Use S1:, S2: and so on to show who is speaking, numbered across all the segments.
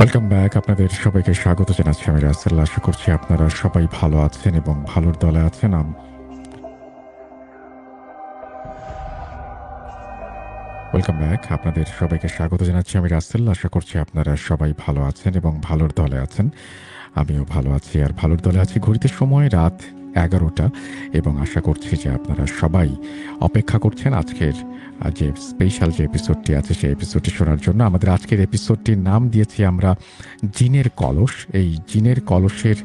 S1: Welcome back আপনাদের সবাইকে স্বাগত জানাচ্ছি আমি রাসেল। আশা করছি আপনারা সবাই ভালো আছেন এবং ভালোর দলে আছেন। ওয়েলকাম ব্যাক আপনাদের সবাইকে স্বাগত জানাচ্ছি আমি রাসেল। আশা করছি আপনারা সবাই ভালো আছেন এবং ভালোর দলে আছেন। আমিও ভালো আছি আর ভালোর দলে আছি। ঘড়িতে সময় রাত এগারোটা, এবং আশা করছি যে আপনারা সবাই অপেক্ষা করছেন আজকের যে স্পেশাল যে এপিসোডটি আছে, সেই এপিসোডটি শোনার জন্য। আমাদের আজকের এপিসোডটির নাম দিয়েছি আমরা জিনের কলস। এই জিনের কলসের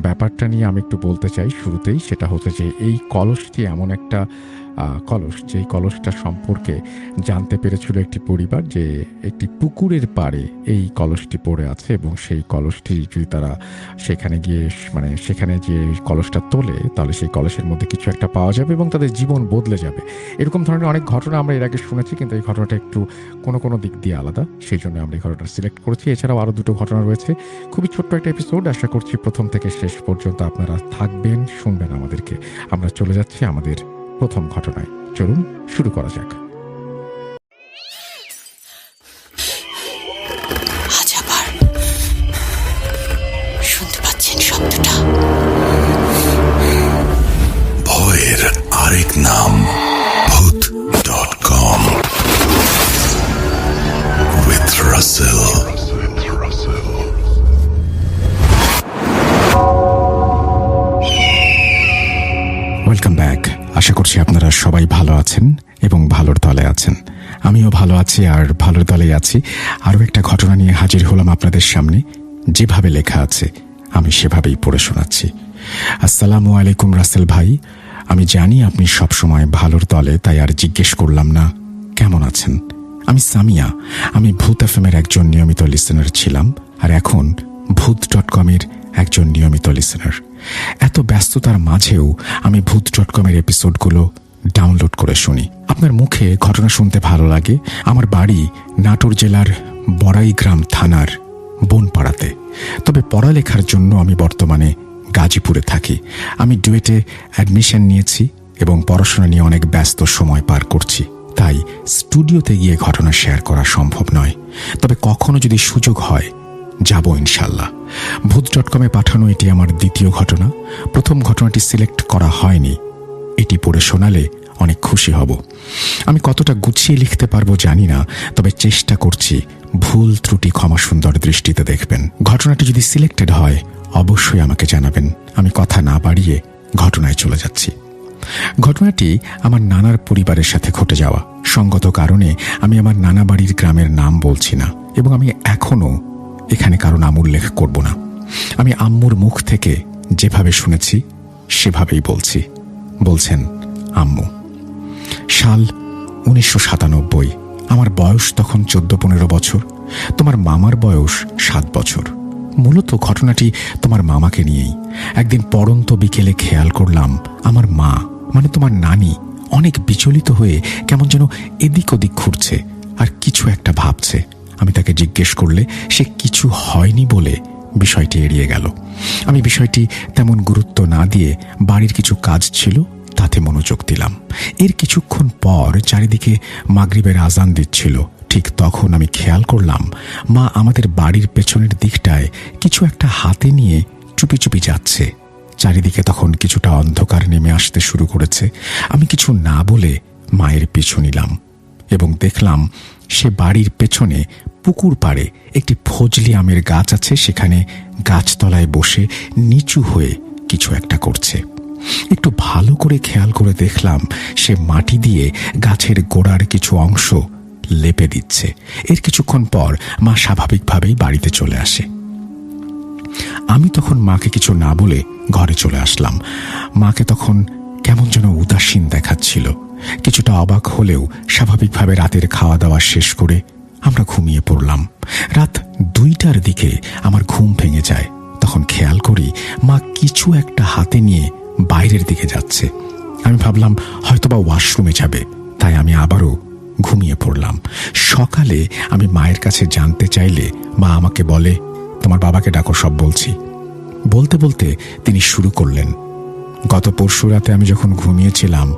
S1: ব্যাপারটা নিয়ে আমি একটু বলতে চাই শুরুতেই। সেটা হচ্ছে যে এই কলসটি এমন একটা কলস, যেই কলসটা সম্পর্কে জানতে পেরেছিল একটি পরিবার যে একটি পুকুরের পাড়ে এই কলসটি পড়ে আছে এবং সেই কলসটি যদি তারা সেখানে গিয়ে মানে সেখানে যে কলসটা তোলে, তাহলে সেই কলসের মধ্যে কিছু একটা পাওয়া যাবে এবং তাদের জীবন বদলে যাবে। এরকম ধরনের অনেক ঘটনা আমরা এর আগে শুনেছি, কিন্তু এই ঘটনাটা একটু কোনো কোনো দিক দিয়ে আলাদা। সেই জন্য আমরা এই ঘটনাটা সিলেক্ট করেছি। এছাড়াও আরও দুটো ঘটনা রয়েছে। খুবই ছোট্ট একটা এপিসোড আশা করছি প্রথম থেকে শেষ পর্যন্ত আপনারা থাকবেন, শুনবেন আমাদেরকে। আমরা চলে যাচ্ছি আমাদের প্রথম ঘটনায়। চলুন শুরু করা যাক।
S2: আজ আবার শুনতে পাচ্ছেন শব্দটা।
S3: ভয়ের আরেক নাম ভূত dot com. With Rasel
S1: welcome back আশা করছি আপনারা সবাই ভালো আছেন এবং ভালোর দলে আছেন। আমিও ভালো আছি আর ভালোর দলেই আছি। আরও একটা ঘটনা নিয়ে হাজির হলাম আপনাদের সামনে। যেভাবে লেখা আছে, আমি সেভাবেই পড়ে শোনাচ্ছি। আসসালামু আলাইকুম রাসেল ভাই। আমি জানি আপনি সবসময় ভালোর দলে তাই আর জিজ্ঞেস করলাম না, কেমন আছেন? আমি সামিয়া। আমি ভূত এফএমের একজন নিয়মিত লিসেনার ছিলাম, আর এখন ভূত ডট কমের একজন নিয়মিত লিসেনার এত ব্যস্ততার মাঝেও আমি ভূত ডট কমের এপিসোডগুলো ডাউনলোড করে শুনি। আপনার মুখে ঘটনা শুনতে ভালো লাগে? আমার বাড়ি নাটোর জেলার বড়াইগ্রাম থানার বনপাড়াতে। তবে পড়ালেখার জন্য আমি বর্তমানে গাজীপুরে থাকি। আমি ডুয়েটে অ্যাডমিশন নিয়েছি এবং পড়াশোনা নিয়ে অনেক ব্যস্ত সময় পার করছি। তাই স্টুডিওতে গিয়ে ঘটনা শেয়ার করা সম্ভব নয়। তবে কখনো যদি সুযোগ হয়, যাব ইনশাল্লাহ। ভূত ডট কমে পাঠানো এটি আমার দ্বিতীয় ঘটনা। প্রথম ঘটনাটি সিলেক্ট করা হয়নি। এটি পড়ে শোনালে অনেক খুশি হব। আমি কতটা গুছিয়ে লিখতে পারব জানি না, তবে চেষ্টা করছি ভুল ত্রুটি ক্ষমা সুন্দর দৃষ্টিতে দেখবেন। ঘটনাটি যদি সিলেক্টেড হয়, অবশ্যই আমাকে জানাবেন। আমি কথা না বাড়িয়ে ঘটনায় চলে যাচ্ছি। ঘটনাটি আমার নানার পরিবারের সাথে ঘটে যাওয়া। সঙ্গত কারণে আমি আমার নানা বাড়ির গ্রামের নাম বলছি না, এবং আমি এখনও এখানে কারও নাম উল্লেখ করব না। আমি আম্মুর মুখ থেকে যেভাবে শুনেছি, সেভাবেই বলছি। বলছেন, আম্মু, সাল উনিশশো সাতানব্বই, আমার বয়স তখন চোদ্দ পনেরো বছর। তোমার মামার বয়স সাত বছর। মূলত ঘটনাটি তোমার মামাকে নিয়েই। একদিন পড়ন্ত বিকেলে খেয়াল করলাম, আমার মা মানে তোমার নানি, অনেক বিচলিত হয়ে কেমন যেন এদিক ওদিক ঘুরছে আর কিছু একটা ভাবছে। আমি তাকে জিজ্ঞেস করলে সে কিছু হয়নি বলে বিষয়টি এড়িয়ে গেল। আমি বিষয়টি তেমন গুরুত্ব না দিয়ে বাড়ির কিছু কাজ ছিল তাতে মনোযোগ দিলাম। এর কিছুক্ষণ পর চারিদিকে মাগরিবের আজান দিচ্ছিল। ঠিক তখন আমি খেয়াল করলাম, মা আমাদের বাড়ির পেছনের দিকটায় কিছু একটা হাতে নিয়ে চুপি চুপি যাচ্ছে। চারিদিকে তখন কিছুটা অন্ধকার নেমে আসতে শুরু করেছে। আমি কিছু না বলে মায়ের পিছু নিলাম এবং দেখলাম সে বাড়ির পেছনে পুকুর পাড়ে একটি ফজলি আমের গাছ আছে, সেখানে গাছতলায় বসে নিচু হয়ে কিছু একটা করছে। একটু ভালো করে খেয়াল করে দেখলাম, সে মাটি দিয়ে গাছের গোড়ার কিছু অংশ লেপে দিচ্ছে। এর কিছুক্ষণ পর মা স্বাভাবিকভাবেই বাড়িতে চলে আসে। আমি তখন মাকে কিছু না বলে ঘরে চলে আসলাম। মাকে তখন কেমন যেন উদাসীন দেখাচ্ছিল। কিছুটা অবাক হলেও স্বাভাবিকভাবে রাতের খাওয়া দাওয়া শেষ করে আমরা ঘুমিয়ে পড়লাম। রাত দুইটার দিকে আমার ঘুম ভেঙে যায়। তখন খেয়াল করি মা কিছু একটা হাতে নিয়ে বাইরের দিকে যাচ্ছে। আমি ভাবলাম, হয়তোবা ওয়াশরুমে যাবে। তাই আমি আবারও ঘুমিয়ে পড়লাম। সকালে আমি মায়ের কাছে জানতে চাইলে মা আমাকে বলে, তোমার বাবাকে ডাকো, সব বলছি। বলতে বলতে তিনি শুরু করলেন। গত পরশু রাতে আমি যখন ঘুমিয়েছিলাম,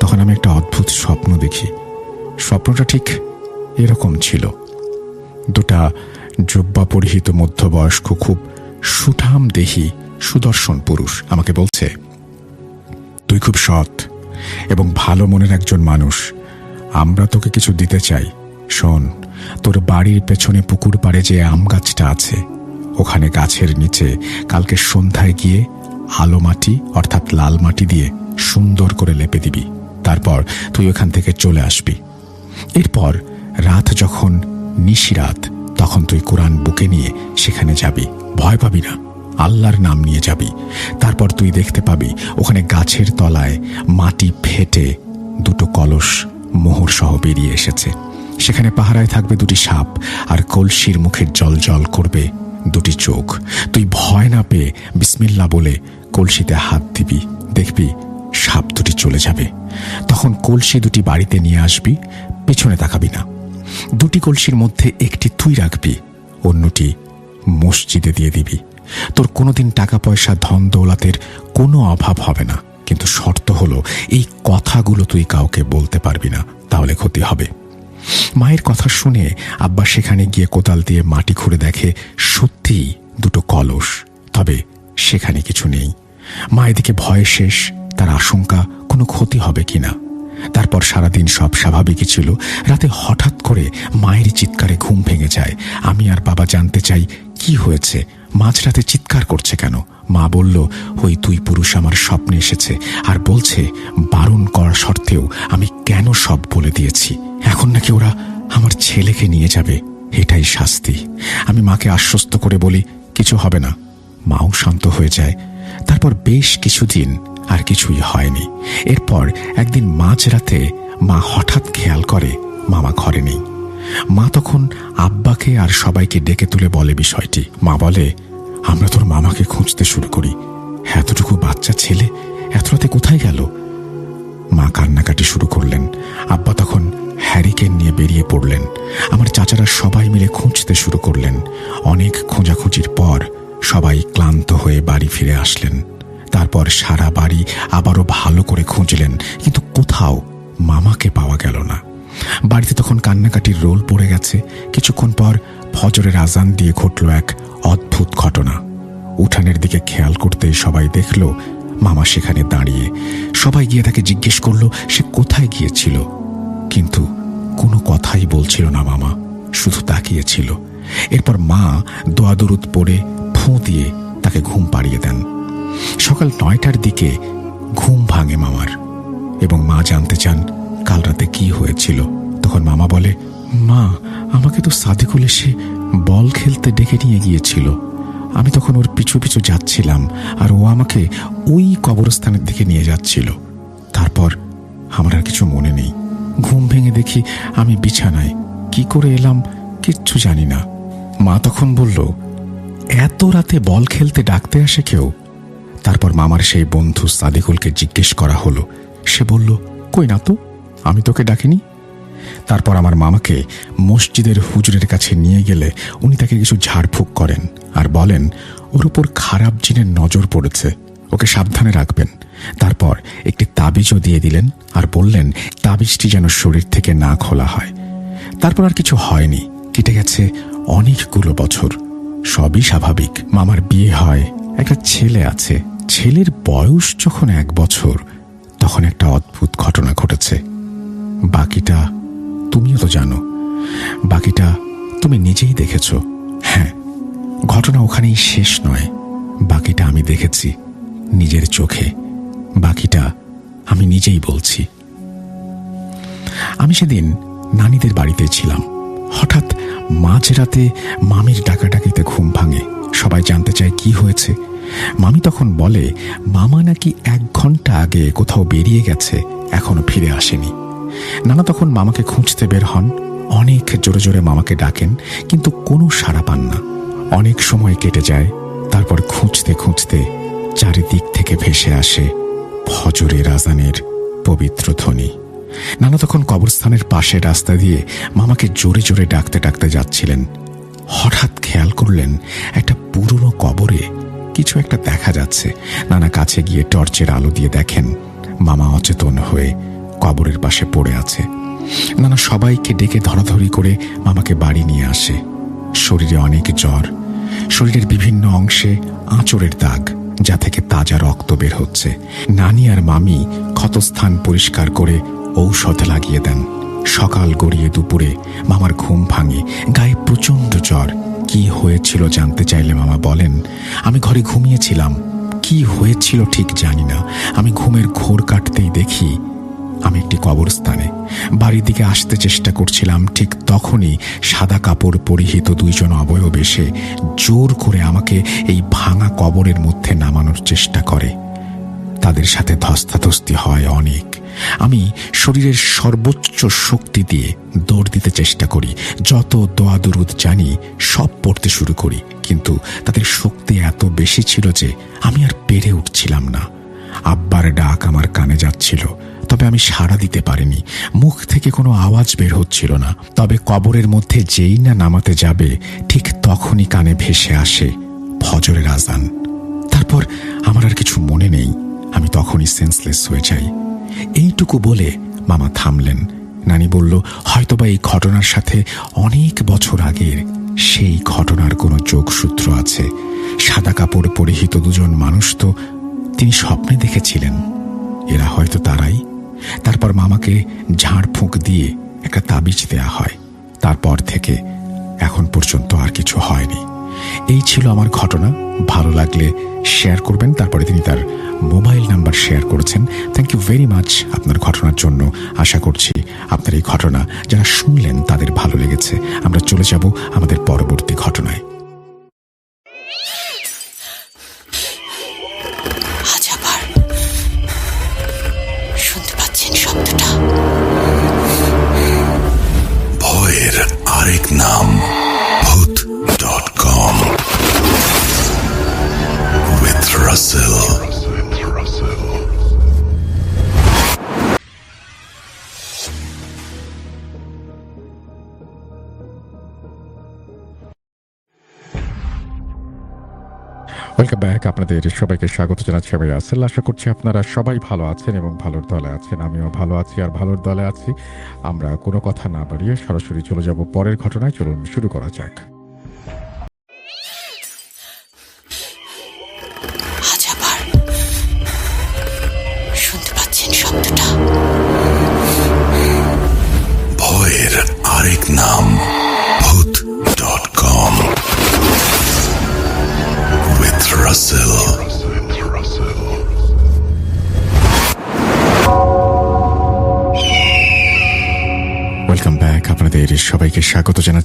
S1: তখন আমি একটা অদ্ভুত স্বপ্ন দেখি। স্বপ্নটা ঠিক এরকম ছিল। দুটা জব্বা পরিহিত মধ্যবয়স্ক, খুব সুঠাম দেহি, সুদর্শন পুরুষ আমাকে বলছে, তুই খুব সৎ এবং ভালো মনের একজন মানুষ। আমরা তোকে কিছু দিতে চাই। শোন, তোর বাড়ির পেছনে পুকুর পাড়ে যে আম গাছটা আছে, ওখানে গাছের নিচে কালকে সন্ধ্যায় গিয়ে আলো মাটি, অর্থাৎ লাল মাটি দিয়ে সুন্দর করে লেপে দিবি। তারপর তুই ওখান থেকে চলে আসবি। এরপর রাত যখন নিশিরাত, তখন তুই কোরআন বুকে নিয়ে সেখানে যাবি। ভয় পাবি না। আল্লাহর নাম নিয়ে যাবি। তারপর তুই দেখতে পাবি, ওখানে গাছের তলায় মাটি ফেটে দুটো কলস মোহর সহ বেরিয়ে এসেছে। সেখানে পাহারায় থাকবে দুটি সাপ, আর কলসির মুখের জল জল করবে দুটি চোখ। তুই ভয় না পেয়ে বিসমিল্লা বলে কলসিতে হাত দিবি। দেখবি সাপ দুটি চলে যাবে। তখন কলসি দুটি বাড়িতে নিয়ে আসবি, পেছনে তাকাবি না। দুটি কলসির মধ্যে একটি তুই রাখবি, অন্যটি মসজিদে দিয়ে দিবি। তোর কোনোদিন টাকা পয়সা ধন দৌলাতের কোনো অভাব হবে না। কিন্তু শর্ত হলো, এই কথাগুলো তুই কাউকে বলতে পারবি না, তাহলে ক্ষতি হবে। মায়ের কথা শুনে আব্বা সেখানে গিয়ে কোদাল দিয়ে মাটি খুঁড়ে দেখে সত্যিই দুটো কলস, তবে সেখানে কিছু নেই। মা এদিকে ভয়ে শেষ, তার আশঙ্কা কোনো ক্ষতি হবে কিনা। তারপর সারাদিন সব স্বাভাবিকই ছিল। রাতে হঠাৎ করে মায়ের চিৎকারে ঘুম ভেঙে যায়। আমি আর বাবা জানতে চাই কি হয়েছে। মাঝরাতে চিৎকার করছে কেন? মা বলল, ওই দুই পুরুষ আমার স্বপ্নে এসেছে। আর বলছে, বারণ করা সত্ত্বেও আমি কেন সব বলে দিয়েছি? এখন নাকি ওরা আমার ছেলেকে নিয়ে যাবে। এটাই শাস্তি। আমি মাকে আশ্বস্ত করে বলি, কিছু হবে না। মাও শান্ত হয়ে যায়। তারপর বেশ কিছুদিন আর কিছুই হয়নি। এরপর একদিন মাঝরাতে মা হঠাৎ খেয়াল করে, মামা ঘরে নেই। মা তখন আব্বাকে আর সবাইকে ডেকে তুলে বলে বিষয়টি। মা বলে, আমরা তোর মামাকে খুঁজতে শুরু করি। এতটুকু বাচ্চা ছেলে এত রাতে কোথায় গেল? মা কান্নাকাটি শুরু করলেন। আব্বা তখন হ্যারিকেন নিয়ে বেরিয়ে পড়লেন। আমার চাচারা সবাই মিলে খুঁজতে শুরু করলেন। অনেক খোঁজাখুঁজির পর সবাই ক্লান্ত হয়ে বাড়ি ফিরে আসলেন। তারপর সারা বাড়ি আবারও ভালো করে খুঁজলেন, কিন্তু কোথাও মামাকে পাওয়া গেল না। বাড়িতে তখন কান্নাকাটির রোল পড়ে গেছে। কিছুক্ষণ পর ফজরের আজান দিয়ে ঘটল এক অদ্ভুত ঘটনা। উঠানের দিকে খেয়াল করতে সবাই দেখল, মামা সেখানে দাঁড়িয়ে। সবাই গিয়ে তাকে জিজ্ঞেস করল, সে কোথায় গিয়েছিল? কিন্তু কোনো কথাই বলছিল না মামা, শুধু তাকিয়েছিল। এরপর মা দোয়াদুরুদ পড়ে ফুঁ দিয়ে তাকে ঘুম পাড়িয়ে দেন। সকাল নয়টার দিকে ঘুম ভাঙে মামার এবং মা জানতে চান কাল রাতে কি হয়েছিল? তখন মামা বলে, মা, আমাকে তো সাদিকুল এসে বল খেলতে ডেকে নিয়ে গিয়েছিল। আমি তখন ওর পিছু পিছু যাচ্ছিলাম আর ও আমাকে ওই কবরস্থানের দিকে নিয়ে যাচ্ছিল। তারপর আমার আর কিছু মনে নেই। ঘুম ভেঙে দেখি আমি বিছানায়। কি করে এলাম কিচ্ছু জানি না। মা তখন বলল, এত রাতে বল খেলতে ডাকতে আসে কেউ? তারপর মামার সেই বন্ধু সাদিকুলকে জিজ্ঞেস করা হলো। সে বলল, কই না তো? আমি তোকে ডাকিনি? তারপর আমার মামাকে মসজিদের হুজুরের কাছে নিয়ে গেলে উনি তাকে কিছু ঝাড়ফুঁক করেন আর বলেন, ওর উপর খারাপ জিনের নজর পড়েছে। ওকে সাবধানে রাখবেন। তারপর একটি তাবিজও দিয়ে দিলেন আর বললেন, তাবিজটি যেন শরীর থেকে না খোলা হয়। তারপর আর কিছু হয়নি। কেটে গেছে অনেকগুলো বছর। সবই স্বাভাবিক। মামার বিয়ে হয়, একটা ছেলে আছে। ছেলের বয়স যখন এক বছর, তখন একটা অদ্ভুত ঘটনা ঘটেছে। বাকিটা তুমিও তো জানো। বাকিটা তুমি নিজেই দেখেছ। হ্যাঁ ঘটনা ওখানেই শেষ নয়। বাকিটা আমি দেখেছি নিজের চোখে। বাকিটা আমি নিজেই বলছি। আমি সেদিন নানিদের বাড়িতে ছিলাম। হঠাৎ মাঝরাতে মামির ডাকাডাকিতে ঘুম ভাঙে। সবাই জানতে চায় কি হয়েছে। মামি তখন বলে, মামা নাকি এক ঘণ্টা আগে কোথাও বেরিয়ে গেছে, এখনও ফিরে আসেনি। নানা তখন মামাকে খুঁজতে বের হন। অনেক জোরে জোরে মামাকে ডাকেন, কিন্তু কোনো সাড়া পান না। অনেক সময় কেটে যায়, তারপর খুঁজতে খুঁজতে চারিদিক থেকে ভেসে আসে ফজরের আজানের পবিত্র ধ্বনি। নানা তখন কবরস্থানের পাশে রাস্তা দিয়ে মামাকে জোরে জোরে ডাকতে ডাকতে যাচ্ছিলেন। হঠাৎ খেয়াল করলেন, একটা পুরনো কবরে কিছু একটা দেখা যাচ্ছে। নানা কাছে গিয়ে টর্চের আলো দিয়ে দেখেন, মামা অচেতন হয়ে কবরের পাশে পড়ে আছে। নানা সবাইকে ডেকে ধরাধরি করে মামাকে বাড়ি নিয়ে আসে। শরীরে অনেক জ্বর। শরীরের বিভিন্ন অংশে আঁচড়ের দাগ, যা থেকে তাজা রক্ত বের হচ্ছে। নানি আর মামি ক্ষতস্থান পরিষ্কার করে ঔষধ লাগিয়ে দেন। সকাল গড়িয়ে দুপুরে মামার ঘুম ভাঙে, গায়ে প্রচণ্ড জ্বর। কি হয়েছিল জানতে চাইলে মামা বলেন, আমি ঘরে ঘুমিয়েছিলাম। কি হয়েছিল ঠিক জানি না। আমি ঘুমের ঘোর কাটতেই দেখি আমি একটি কবরস্থানে। বাড়ির দিকে আসতে চেষ্টা করছিলাম, ঠিক তখনই সাদা কাপড় পরিহিত দুইজন অবয়ব এসে জোর করে আমাকে এই ভাঙা কবরের মধ্যে নামানোর চেষ্টা করে। তাদের সাথে ধস্তাধস্তি হয় অনেক। আমি শরীরের সর্বোচ্চ শক্তি দিয়ে দৌড় দিতে চেষ্টা করি, যত দোয়া দুরুদ জানি সব পড়তে শুরু করি, কিন্তু তাদের শক্তি এত বেশি ছিল যে আমি আর পেরে উঠছিলাম না। আব্বার ডাক আমার কানে যাচ্ছিল তবে আমি সাড়া দিতে পারিনি। মুখ থেকে কোনো আওয়াজ বের হচ্ছিল না। তবে কবরের মধ্যে যেই না নামাতে যাবে, ঠিক তখনই কানে ভেসে আসে ফজরের আজান। তারপর আমার আর কিছু মনে নেই। আমি তখনই সেন্সলেস হয়ে যাই। এইটুকু বলে মামা থামলেন। নানি বলল, হয়তোবা এই ঘটনার সাথে অনেক বছর আগের সেই ঘটনার কোনো যোগসূত্র আছে। সাদা কাপড় পরিহিত দুজন মানুষ তো তিনি স্বপ্নে দেখেছিলেন। এরা হয়তো তারাই। তারপর মামাকে ঝাড় ফুঁক দিয়ে একটা তাবিজ দেয়া হয়। তারপর থেকে এখন পর্যন্ত আর কিছু হয়নি। এই ছিল আমার ঘটনা। ভালো লাগলে শেয়ার করবেন। তারপরে তিনি তার মোবাইল নাম্বার শেয়ার করেছেন। থ্যাংক ইউ ভেরি মাচ আপনার ঘটনার জন্য। আশা করছি আপনার এই ঘটনা যারা শুনলেন তাদের ভালো লেগেছে। আমরা চলে যাব আমাদের পরবর্তী ঘটনায়। ওয়েলকাম ব্যাক আপনাদের সবাইকে স্বাগত জানাচ্ছি আমি রাসেল। আশা করছি আপনারা সবাই ভালো আছেন এবং ভালোর দলে আছেন। আমিও ভালো আছি আর ভালোর দলে আছি। আমরা কোনো কথা না বাড়িয়ে সরাসরি চলে যাব পরের ঘটনায়। চলুন শুরু করা যাক।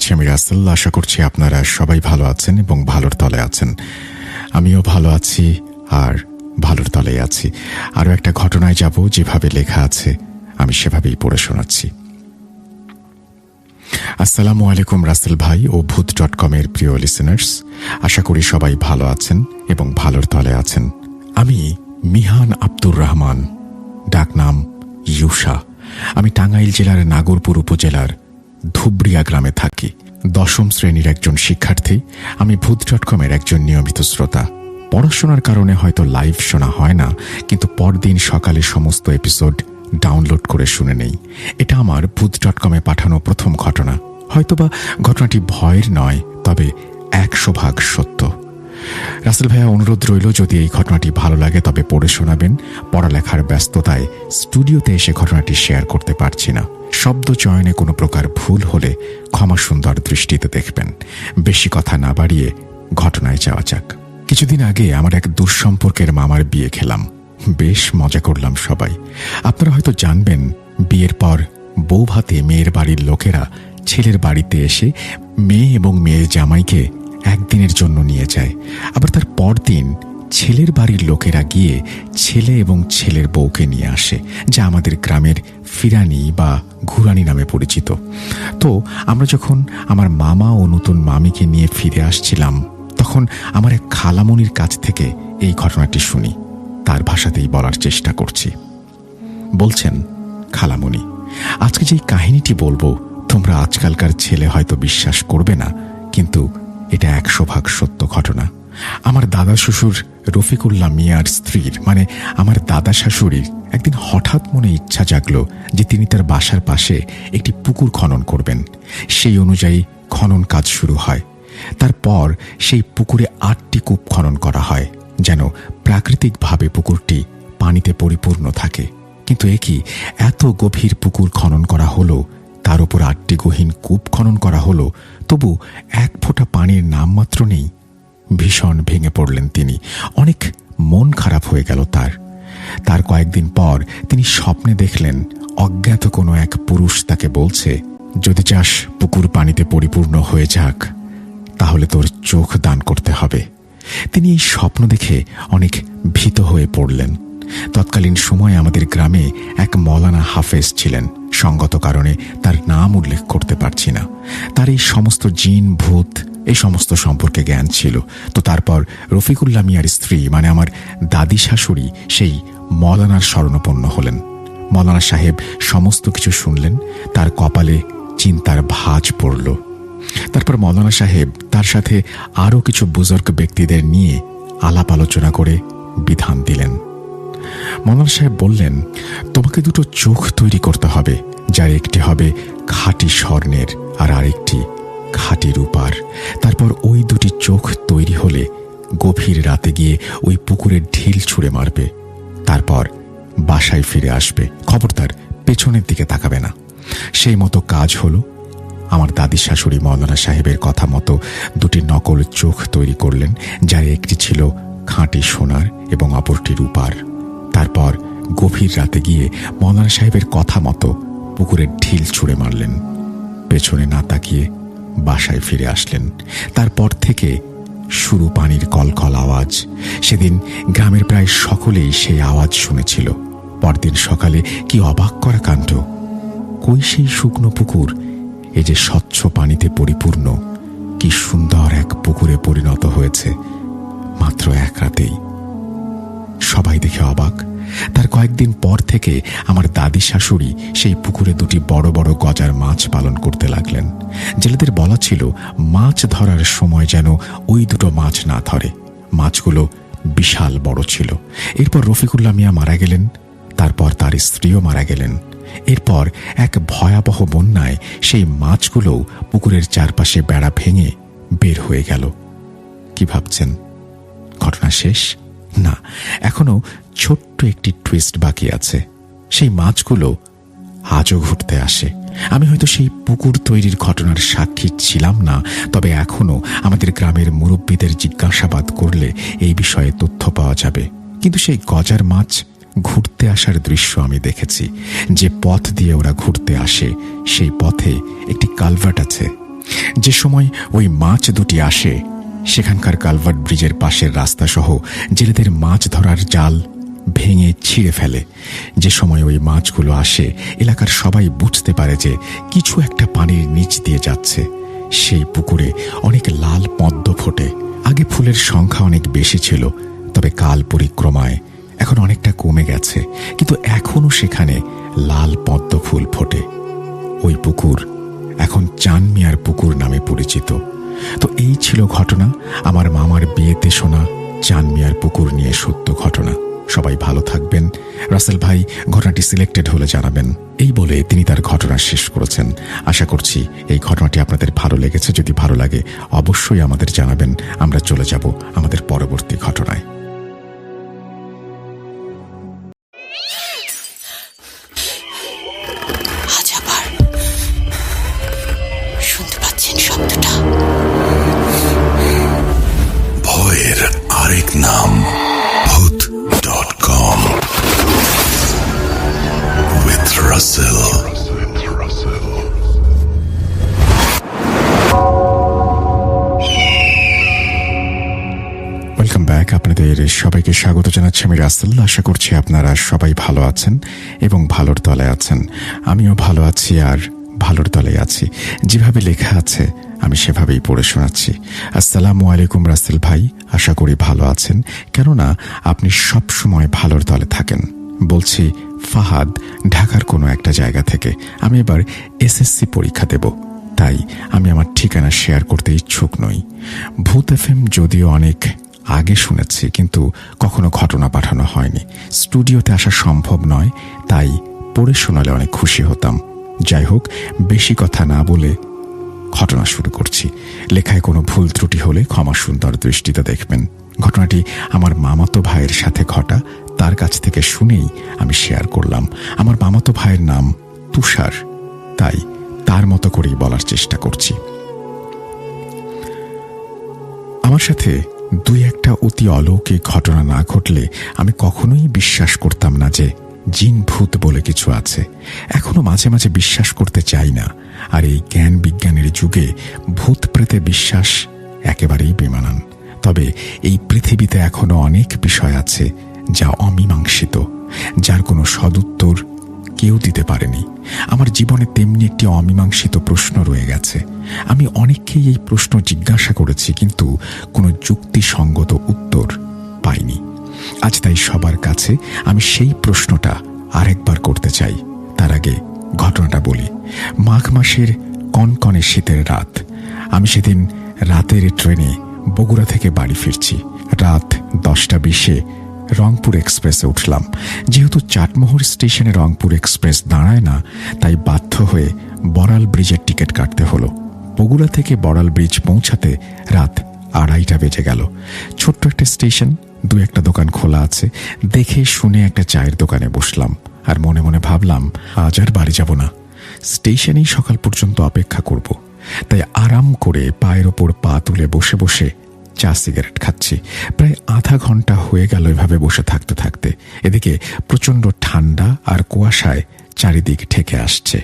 S1: স্বাগত আমি রাসেল, আশা করছি আপনারা সবাই ভালো আছেন এবং ভালোর তলে আছেন। আমিও ভালো আছি আর ভালোর তলে আছি। আরও একটা ঘটনায় যাব যেভাবে লেখা আছে, আমি সেভাবেই পড়ে শোনাচ্ছি। আসসালামু আলাইকুম রাসেল ভাই ও ভূত ডট কমের প্রিয় লিসেনার্স আশা করি সবাই ভালো আছেন এবং ভালোর তলে আছেন। আমি মিহান আব্দুর রহমান, ডাকনাম ইউষা আমি টাঙ্গাইল জেলার নাগরপুর উপজেলার ধুবরিয়া গ্রামে থাকি। দশম শ্রেণির একজন শিক্ষার্থী, আমি ভূত ডট কমের একজন নিয়মিত শ্রোতা। পড়াশোনার কারণে হয়তো লাইভ শোনা হয় না, কিন্তু পরদিন সকালে সমস্ত এপিসোড ডাউনলোড করে শুনে নেই। এটা আমার ভূত ডট কমে পাঠানো প্রথম ঘটনা। হয়তোবা ঘটনাটি ভয়ের নয়, তবে একশো ভাগ সত্য। রাসেল ভাইয়া, অনুরোধ রইল, যদি এই ঘটনাটি ভালো লাগে, তবে পড়ে শোনাবেন। পড়ালেখার ব্যস্ততায় স্টুডিওতে এসে ঘটনাটি শেয়ার করতে পারছি না। শব্দ চয়নে কোনো প্রকার ভুল হলে ক্ষমা সুন্দর দৃষ্টিতে দেখবেন। বেশি কথা না বাড়িয়ে ঘটনায় যাওয়া যাক। কিছুদিন আগে আমার এক দুঃসম্পর্কের মামার বিয়ে খেলাম। বেশ মজা করলাম সবাই। আপনারা হয়তো জানবেন, বিয়ের পর বউ ভাতে মেয়ের বাড়ির লোকেরা ছেলের বাড়িতে এসে মেয়ে এবং মেয়ের জামাইকে একদিনের জন্য নিয়ে যায়। আবার তার পরদিন ছেলের বাড়ির লোকেরা গিয়ে ছেলে এবং ছেলের বউকে নিয়ে আসে, যা আমাদের গ্রামের ফিরানি বা ঘুরানি নামে পরিচিত। তো আমরা যখন আমার মামা ও নতুন মামিকে নিয়ে ফিরে আসছিলাম, তখন আমার এক খালামনির কাছ থেকে এই ঘটনাটি শুনি। তার ভাষাতেই বলার চেষ্টা করছি। বলছেন, খালামণি, আজকে যে কাহিনীটি বলব, তোমরা আজকালকার ছেলে হয়তো বিশ্বাস করবে না, কিন্তু এটা একশো ভাগ সত্য ঘটনা। আমার দাদা শ্বশুর রফিকুল্লাহ মিয়ার স্ত্রীর মানে আমার দাদা শাশুড়ির, একদিন হঠাৎ মনে ইচ্ছা জাগলো যে তিনি তার বাসার পাশে একটি পুকুর খনন করবেন। সেই অনুযায়ী খনন কাজ শুরু হয়। তারপর সেই পুকুরে আটটি কূপ খনন করা হয়, যেন প্রাকৃতিকভাবে পুকুরটি পানিতে পরিপূর্ণ থাকে। কিন্তু এ কি এত গভীর পুকুর খনন করা হলো তার উপর আটটি গহীন কূপ খনন করা হলো, তবু এক ফোঁটা পানির নামমাত্র নেই। ভীষণ ভেঙে পড়লেন তিনি। অনেক মন খারাপ হয়ে গেল তার। তার কয়েকদিন পর তিনি স্বপ্নে দেখলেন, অজ্ঞাত কোনো এক পুরুষ তাকে বলছে, যদি চাস পুকুর পানিতে পরিপূর্ণ হয়ে যাক, তাহলে তোর চোখ দান করতে হবে। তিনি এই স্বপ্ন দেখে অনেক ভীত হয়ে পড়লেন। তৎকালীন সময়ে আমাদের গ্রামে এক মৌলানা হাফেজ ছিলেন। সঙ্গত কারণে তার নাম উল্লেখ করতে পারছি না। তার এই সমস্ত জিন, ভূত, এই সমস্ত সম্পর্কে জ্ঞান ছিল। তো তারপর রফিকুল্লা মিয়ার স্ত্রী মানে আমার দাদি শাশুড়ি, সেই মৌলানার শরণাপন্ন হলেন। মৌলানা সাহেব সমস্ত কিছু শুনলেন, তার কপালে চিন্তার ভাঁজ পড়ল। তারপর মৌলানা সাহেব তার সাথে আরও কিছু বুজুর্গ ব্যক্তিদের নিয়ে আলাপ আলোচনা করে বিধান দিলেন। মৌলানা সাহেব বললেন, তোমাকে দুটো চোখ তৈরি করতে হবে, যার একটি হবে খাঁটি স্বর্ণের আর আরেকটি খাঁটি রূপার। তারপর ওই দুটি চোখ তৈরি হলে গভীর রাতে গিয়ে ওই পুকুরের ঢিল ছুঁড়ে মারবে। তারপর বাসায় ফিরে আসবে। খবরদার পেছনের দিকে তাকাবে না। সেই মতো কাজ হলো আমার দাদি শাশুড়ি মৌলানা সাহেবের কথা মতো দুটি নকল চোখ তৈরি করলেন, যার একটি ছিল খাঁটি সোনার এবং অপরটি রূপার। তারপর গভীর রাতে গিয়ে মৌলানা সাহেবের কথা মতো পুকুরের ঢিল ছুঁড়ে মারলেন। পেছনে না তাকিয়ে বাসায় ফিরে আসলেন। তারপর থেকে শুরু পানির কলকল আওয়াজ। সেদিন গ্রামের প্রায় সকলেই সেই আওয়াজ শুনেছিল। পরদিন সকালে কি অবাক করা কাণ্ড। কই সেই শুকনো পুকুর? এ যে স্বচ্ছ পানিতে পরিপূর্ণ। কি সুন্দর এক পুকুরে পরিণত হয়েছে। মাত্র এক রাতেই। সবাই দেখে অবাক। তার কয়েকদিন পর থেকে আমার দাদি শাশুড়ি সেই পুকুরে দুটি বড় বড় গজার মাছ পালন করতে লাগলেন। জেলেদের বলা ছিল, মাছ ধরার সময় যেন ওই দুটো মাছ না ধরে। মাছগুলো বিশাল বড় ছিল। এরপর রফিকুল্লাহ মিয়া মারা গেলেন, তারপর তার স্ত্রীও মারা গেলেন। এরপর এক ভয়াবহ বন্যায় সেই মাছগুলোও পুকুরের চারপাশে বেড়া ভেঙে বের হয়ে গেল। কি ভাবছেন? ঘটনা শেষ? না এখনও ছোট্ট একটি টুইস্ট বাকি আছে। সেই মাছগুলো আজও ঘুরতে আসে। আমি হয়তো সেই পুকুর তৈরির ঘটনার সাক্ষী ছিলাম না, তবে এখনও আমাদের গ্রামের মুরব্বীদের জিজ্ঞাসাবাদ করলে এই বিষয়ে তথ্য পাওয়া যাবে। কিন্তু সেই গজার মাছ ঘুরতে আসার দৃশ্য আমি দেখেছি। যে পথ দিয়ে ওরা ঘুরতে আসে, সেই পথে একটি কালভার্ট আছে। যে সময় ওই মাছ দুটি আসে সেখানকার কালভার্ট ব্রিজের পাশের রাস্তা সহ জেলেদের মাছ ধরার জাল ভেঙে ছিঁড়ে ফেলে। যে সময় ওই মাছগুলো আসে, এলাকার সবাই বুঝতে পারে যে কিছু একটা পানির নিচ দিয়ে যাচ্ছে। সেই পুকুরে অনেক লাল পদ্ম ফোটে। আগে ফুলের সংখ্যা অনেক বেশি ছিল, তবে কাল পরিক্রমায় এখন অনেকটা কমে গেছে। কিন্তু এখনও সেখানে লাল পদ্ম ফুল ফোটে। ওই পুকুর এখন চানমিয়ার পুকুর নামে পরিচিত। তো এই ছিল ঘটনা। আমার মামার বিয়েতে শোনা চান মিয়ার পুকুর নিয়ে সত্য ঘটনা। সবাই ভালো থাকবেন। রাসেল ভাই, ঘটনাটি সিলেক্টেড হলে জানাবেন। এই বলে তিনি তার ঘটনা শেষ করেছেন। আশা করছি এই ঘটনাটি আপনাদের ভালো লেগেছে। যদি ভালো লাগে, অবশ্যই আমাদের জানাবেন। আমরা চলে যাব আমাদের পরবর্তী ঘটনায়।
S3: রাসেল
S1: ওয়েলকাম ব্যাক আপনাদের সবাইকে স্বাগত জানাচ্ছি। আমি রাসেল। আশা করছি আপনারা সবাই ভালো আছেন এবং ভালোর তলে আছেন। আমিও ভালো আছি আর ভালোর তলে আছি। যেভাবে লেখা আছে, আমি সেভাবেই পড়ে শোনাচ্ছি। আসসালামু আলাইকুম রাসেল ভাই। আশা করি ভালো আছেন। কেননা, আপনি সব সময় ভালোর তলে থাকেন। বলছি ফাহাদ ঢাকার কোনো একটা জায়গা থেকে। আমি এবার এসএসসি পরীক্ষা দেব। তাই আমি আমার ঠিকানা শেয়ার করতে ইচ্ছুক নই। ভূত এফএম যদিও অনেক আগে শুনেছি, কিন্তু কখনো ঘটনা পাঠানো হয়নি। স্টুডিওতে আসা সম্ভব নয়, তাই পড়ে শোনালে অনেক খুশি হতাম। যাই হোক, বেশি কথা না বলে ঘটনা শুরু করছি। লেখায় কোনো ভুল ত্রুটি হলে ক্ষমা সুন্দর দৃষ্টিতে দেখবেন। ঘটনাটি আমার মামাতো ভাইয়ের সাথে ঘটা তার কাছ থেকে শুনেই আমি শেয়ার করলাম, আমার মামাতো ভাইয়ের নাম তুষার, তাই তার মতো করেই বলার চেষ্টা করছি। আমার সাথে দুই একটা অতি অলৌকিক ঘটনা না ঘটলে আমি কখনোই বিশ্বাস করতাম না যে জিন ভূত বলে কিছু আছে। এখনও মাঝে মাঝে বিশ্বাস করতে চাই না, আর এই জ্ঞান বিজ্ঞানের যুগে ভূত প্রেতে বিশ্বাস একেবারেই বেমানান। তবে এই পৃথিবীতে এখনও অনেক বিষয় আছে যা অমীমাংসিত, যার কোনো সদুত্তর কেউ দিতে পারেনি। আমার জীবনে তেমনি একটি অমীমাংসিত প্রশ্ন রয়ে গেছে। আমি অনেককেই এই প্রশ্ন জিজ্ঞাসা করেছি, কিন্তু কোনো যুক্তিসঙ্গত উত্তর পাইনি। আজ তাই সবার কাছে আমি সেই প্রশ্নটা আরেকবার করতে চাই। তার আগে ঘটনাটা বলি। মাঘ মাসের কনকনে শীতের রাত। আমি সেদিন রাতের ট্রেনে বগুড়া থেকে বাড়ি ফিরছি। রাত দশটা বিশে রংপুর এক্সপ্রেসে উঠলাম। যেহেতু চাটমোহর স্টেশনে রংপুর এক্সপ্রেস দাঁড়ায় না, তাই বাধ্য হয়ে বড়াল ব্রিজের টিকিট কাটতে হলো। বগুড়া থেকে বড়াল ব্রিজ পৌঁছাতে রাত আড়াইটা বেজে গেল। ছোট্ট একটা স্টেশন, দু একটা দোকান খোলা আছে। দেখে শুনে একটা চায়ের দোকানে বসলাম আর মনে মনে ভাবলাম, আজ আর বাড়ি যাব না। স্টেশনেই সকাল পর্যন্ত অপেক্ষা করব। তাই আরাম করে পায়ের ওপর পা তুলে বসে বসে চা সিগারেট খাচ্ছি। প্রায় আধা ঘণ্টা হয়ে গেল এভাবে বসে থাকতে থাকতে। এদিকে প্রচণ্ড ঠান্ডা আর কুয়াশায় চারিদিক ঠেকে আসছে।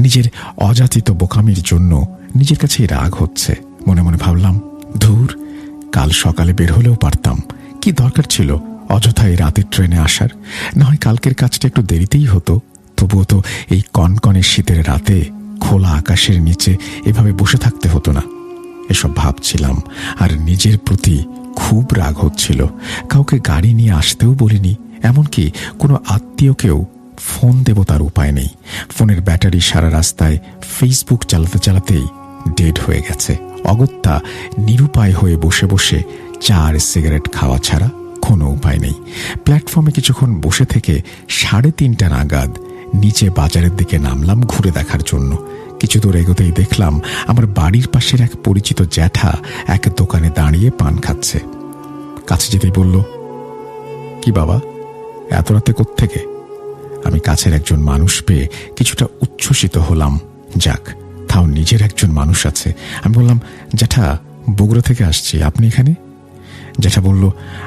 S1: নিজের অযাচিত বোকামির জন্য নিজের কাছেই রাগ হচ্ছে। মনে মনে ভাবলাম, ধুর, কাল সকালে বের হলেও পারতাম। কি দরকার ছিল অযথা এই রাতের ট্রেনে আসার? না হয় কালকের কাজটা একটু দেরিতেই হতো। তবুও তো এই কনকনে শীতের রাতে খোলা আকাশের নিচে এভাবে বসে থাকতে হতো না। এসব ভাবছিলাম, আর নিজের প্রতি খুব রাগ হচ্ছিল। কাউকে গাড়ি নিয়ে আসতেও বলিনি, এমনকি কোনো আত্মীয়কেও ফোন দেব তার উপায় নেই। ফোনের ব্যাটারি সারা রাস্তায় ফেসবুক চালাতে চালাতেই ডেড হয়ে গেছে। অগত্যা নিরুপায় হয়ে বসে বসে চা আর সিগারেট খাওয়া ছাড়া কোনো উপায় নেই। প্ল্যাটফর্মে কিছুক্ষণ বসে থেকে সাড়ে তিনটা নাগাদ নিচে বাজারের দিকে নামলাম ঘুরে দেখার জন্য। কিছু দূর এগোতেই দেখলাম আমার বাড়ির পাশের এক পরিচিত জ্যাঠা এক দোকানে দাঁড়িয়ে পান খাচ্ছে। কাছে যেতেই বলল, কি বাবা, এত রাতে থেকে আমি কাছের একজন মানুষ পেয়ে কিছুটা উচ্ছ্বসিত হলাম। যাক, তাও নিজের একজন মানুষ আছে। আমি বললাম, জ্যাঠা, বগুড়া থেকে আসছি, আপনি এখানে? জ্যাঠা বলল,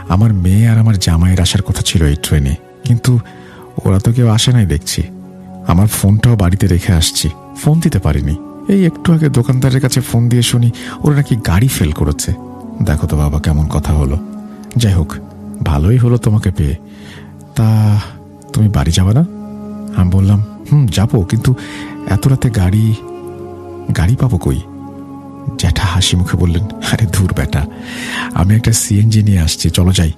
S1: আমার মেয়ে আর আমার জামাইয়ের আসার কথা ছিল এই ট্রেনে, কিন্তু ওরা তো কেউ আসে নাই দেখছি। আমার ফোনটাও বাড়িতে রেখে আসছি। ফোন দিতে পারিনি। এই একটু আগে দোকানদারের কাছে ফোন দিয়ে শুনি, ওরা নাকি গাড়ি ফেল করেছে। দেখো তো বাবা, কেমন কথা হলো। যাই হোক, ভালোই হলো তোমাকে পেয়ে। তা, তুমি বাড়ি যাবে না? আমি বললাম, হুম, যাব, কিন্তু এত রাতে গাড়ি গাড়ি পাবো কই? জ্যাঠা হাসি মুখে বললেন, আরে ধুর বেটা আমি একটা সিএনজি নিয়ে আসছি, চলো যাই।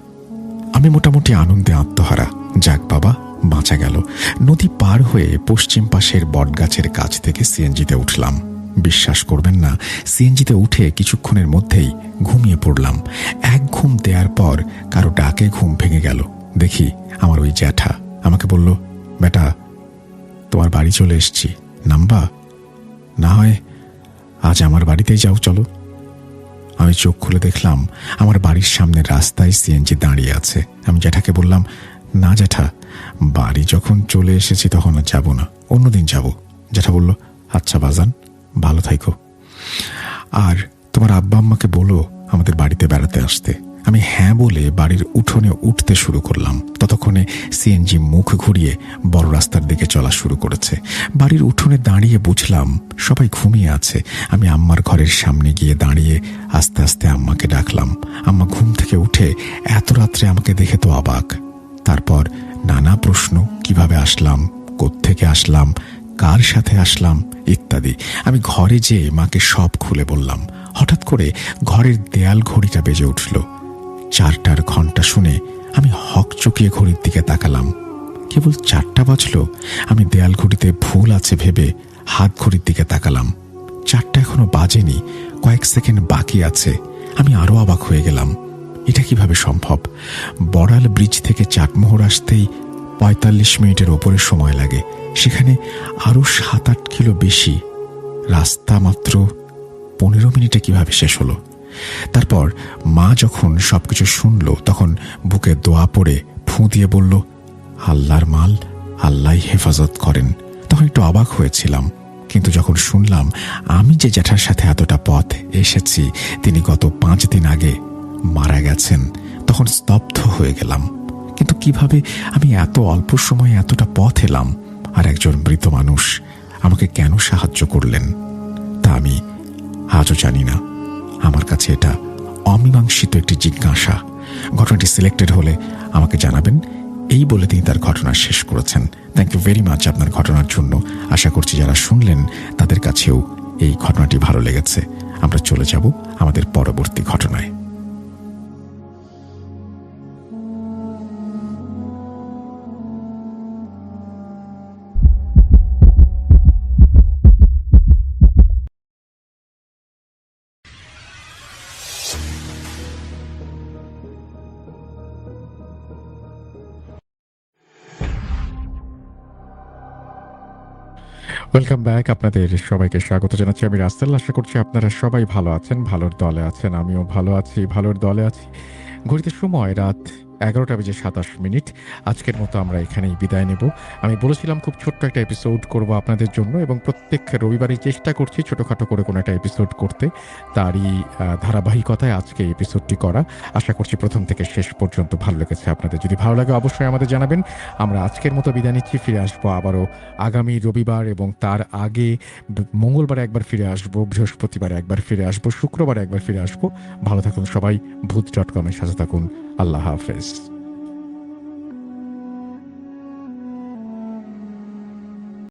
S1: আমি মোটামুটি আনন্দে আত্মহারা। যাক বাবা বাঁচা গেল। নদী পার হয়ে পশ্চিম পাশের বটগাছের কাছ থেকে সিএনজিতে উঠলাম। বিশ্বাস করবেন না, সিএনজিতে উঠে কিছুক্ষণের মধ্যেই ঘুমিয়ে পড়লাম। এক ঘুম দেওয়ার পর কারও ডাকে ঘুম ভেঙে গেল। দেখি আমার ওই জ্যাঠা আমাকে বলল, বেটা, তোমার বাড়ি চলে এসছি। নাম্বা। না হয় আজ আমার বাড়িতেই যাও, চলো। আমি চোখ খুলে দেখলাম আমার বাড়ির সামনে রাস্তায় সিএনজি দাঁড়িয়ে আছে। আমি জ্যাঠাকে বললাম, না জ্যাঠা বাড়ি যখন চলে এসেছি তখন আর যাব না। অন্যদিন যাব। জ্যাঠা বলল আচ্ছা বাজান, ভালো থাইকো। আর তোমার আব্বা আম্মাকে বলো আমাদের বাড়িতে বেড়াতে আসতে। আমি হ্যাঁ বলে বাড়ির উঠোনে উঠতে শুরু করলাম। ততক্ষণে সিএনজি মুখ ঘুরিয়ে বড় রাস্তার দিকে চলা শুরু করেছে। বাড়ির উঠোনে দাঁড়িয়ে বুঝলাম সবাই ঘুমিয়ে আছে। আমি আম্মার ঘরের সামনে গিয়ে দাঁড়িয়ে আস্তে আস্তে আম্মাকে ডাকলাম। আম্মা ঘুম থেকে উঠে এত রাত্রে আমাকে দেখে তো অবাক। তারপর নানা প্রশ্ন, কীভাবে আসলাম থেকে আসলাম, কার সাথে আসলাম, ইত্যাদি। আমি ঘরে যেয়ে মাকে সব খুলে বললাম। হঠাৎ করে ঘরের দেয়াল ঘড়িটা বেজে উঠল। চারটার ঘণ্টা শুনে আমি হক চকিয়ে ঘড়ির দিকে তাকালাম। কেবল চারটা বাজলো, আমি দেয়াল ঘড়িতে ভুল আছে ভেবে হাত ঘড়ির দিকে তাকালাম। চারটা এখনও বাজেনি, কয়েক সেকেন্ড বাকি আছে। আমি আরও অবাক হয়ে গেলাম। এটা কীভাবে সম্ভব? বড়াল ব্রিজ থেকে চাটমোহর আসতেই পঁয়তাল্লিশ মিনিটের ওপরে সময় লাগে। সেখানে আরও সাত আট কিলো বেশি। রাস্তা মাত্র পনেরো মিনিটে কীভাবে শেষ হলো? তারপর মা যখন সবকিছু শুনল, তখন বুকে দোয়া পড়ে ফুঁ দিয়ে বলল, আল্লাহর মাল, আল্লাহ হেফাজত করেন। তখন একটু অবাক হয়েছিলাম। কিন্তু যখন শুনলাম, আমি যে জ্যাঠার সাথে এতটা পথ এসেছি, তিনি গত পাঁচ দিন আগে মারা গেছেন, তখন স্তব্ধ হয়ে গেলাম। কিন্তু কীভাবে আমি এত অল্প সময়ে এতটা পথ এলাম? আর একজন মৃত মানুষ আমাকে কেন সাহায্য করলেন? তা আমি আজও জানি না। আমার কাছে এটা অমীমাংসিত একটি জিজ্ঞাসা। ঘটনাটি সিলেক্টেড হলে আমাকে জানাবেন। এই বলে তিনি তার ঘটনা শেষ করেছেন। থ্যাংক ইউ ভেরি মাচ আপনার ঘটনার জন্য। আশা করছি যারা শুনলেন, তাদের কাছেও এই ঘটনাটি ভালো লেগেছে। আমরা চলে যাব আমাদের পরবর্তী ঘটনায়। ওয়েলকাম ব্যাক আপনাদের সবাইকে স্বাগত জানাচ্ছি। আমি রাস্তাল আশা করছি আপনারা সবাই ভালো আছেন, ভালোর দলে আছেন, আমিও ভালো আছি, ভালোর দলে আছি। ঘড়িতে সময়, রাত এগারোটা বেজে সাতাশ মিনিট। আজকের মতো আমরা এখানেই বিদায় নেব। আমি বলেছিলাম খুব ছোট্ট একটা এপিসোড করব আপনাদের জন্য এবং প্রত্যেক রবিবারই চেষ্টা করছি ছোটোখাটো করে কোনো একটা এপিসোড করতে। তারই ধারাবাহিকতায় আজকে এপিসোডটি করা। আশা করছি প্রথম থেকে শেষ পর্যন্ত ভালো লেগেছে আপনাদের। যদি ভালো লাগে অবশ্যই আমাদের জানাবেন। আমরা আজকের মতো বিদায় নিচ্ছি, ফিরে আসব আবারও আগামী রবিবার এবং তার আগে মঙ্গলবার একবার ফিরে আসব, বৃহস্পতিবার একবার ফিরে আসব, শুক্রবার একবার ফিরে আসব। ভালো থাকুন সবাই, ভূত ডট কমের সাথে থাকুন। আল্লাহ হাফেজ।